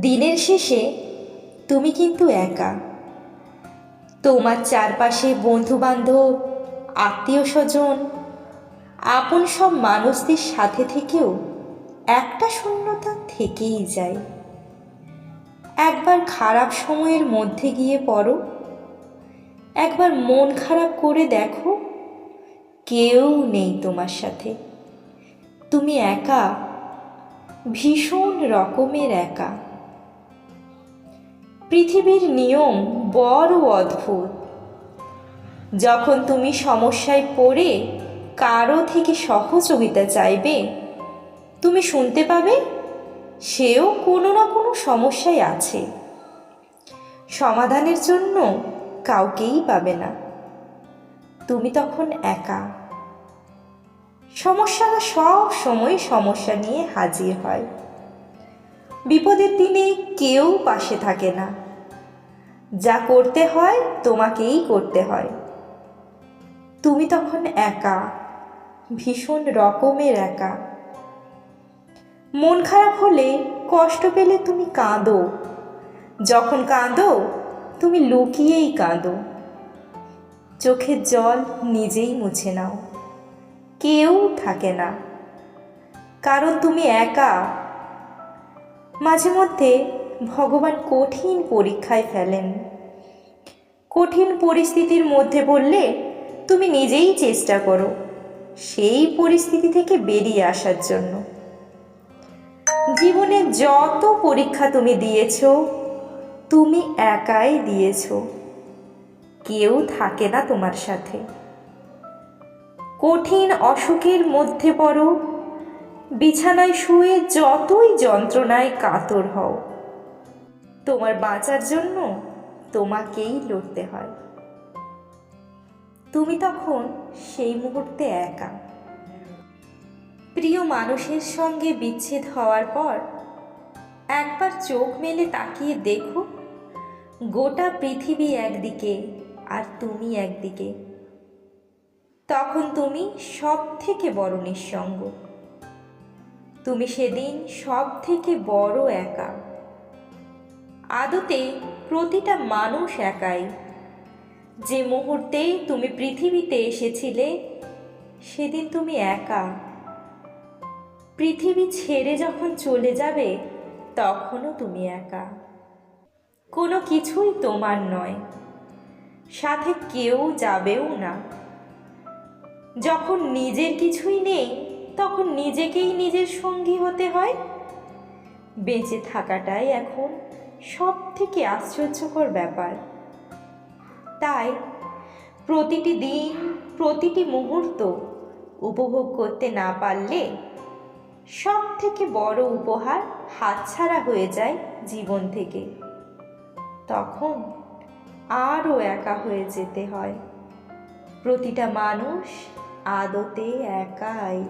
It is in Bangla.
দিনের শেষে তুমি কিন্তু একা। তোমার চারপাশে বন্ধু বান্ধব আত্মীয় স্বজন আপন সব মানুষদের সাথে থেকেও একটা শূন্যতা থেকেই যায়। একবার খারাপ সময়ের মধ্যে গিয়ে পড়ো। একবার মন খারাপ করে দেখো, কেউ নেই তোমার সাথে। তুমি একা, ভীষণ রকমের একা। পৃথিবীর নিয়ম বড় অদ্ভুত। যখন তুমি সমস্যায় পড়ে কারও থেকে সহযোগিতা চাইবে, তুমি শুনতে পাবে সেও কোনো না কোনো সমস্যায় আছে। সমাধানের জন্য কাউকেই পাবে না। তুমি তখন একা। সমস্যারা সব সময় সমস্যা নিয়ে হাজির হয়। বিপদের দিনে কেউ পাশে থাকে না। যা করতে হয়, তোমাকেই করতে হয়। তুমি তখন একা, ভীষণ রকমের একা। মন খারাপ হলে কষ্ট পেলে তুমি কাঁদো। যখন কাঁদো, তুমি লুকিয়েই কাঁদো। চোখের জল নিজেই মুছে নাও। কেউ থাকে না। কারণ তুমি একা মাঝে মধ্যে ভগবান কঠিন পরীক্ষায় ফেলেন। কঠিন পরিস্থিতির মধ্যে পড়লে তুমি নিজেই চেষ্টা করো সেই পরিস্থিতি থেকে বেরিয়ে আসার জন্য। জীবনে যত পরীক্ষা তুমি দিয়েছ, তুমি একাই দিয়েছ। কেউ থাকে না তোমার সাথে। কঠিন অসুখের মধ্যে পড়ো বিছানায় শুয়ে যতই যন্ত্রণায় কাতর হও। তোমার বাঁচার জন্য তোমাকেই লড়তে হয়। তুমি তখন সেই মুহূর্তে একা। প্রিয় মানুষের সঙ্গে বিচ্ছেদ হওয়ার পর একবার চোখ মেলে তাকিয়ে দেখো, গোটা পৃথিবী একদিকে আর তুমি একদিকে। তখন তুমি সব থেকে বড় নিঃসঙ্গ। তুমি সেদিন সব থেকে বড় একা। আদতে প্রতিটা মানুষ একাই। যে মুহূর্তে তুমি পৃথিবীতে এসেছিলে, সেদিন তুমি একা। পৃথিবী ছেড়ে যখন চলে যাবে, তখনও তুমি একা। কোনো কিছুই তোমার নয়। সাথে কেউ যাবেও না। যখন নিজের কিছুই নেই তখন নিজেকেই নিজের সঙ্গী হতে হয়। বেঁচে থাকাটাই এখন সব থেকে আশ্চর্যকর ব্যাপার। তাই প্রতিটি দিন, প্রতিটি মুহূর্ত উপভোগ করতে না পারলে সব থেকে বড় উপহার হাতছাড়া হয়ে যায় জীবন থেকে। তখন আরও একা হয়ে যেতে হয়। প্রতিটা মানুষ আদতে একাই।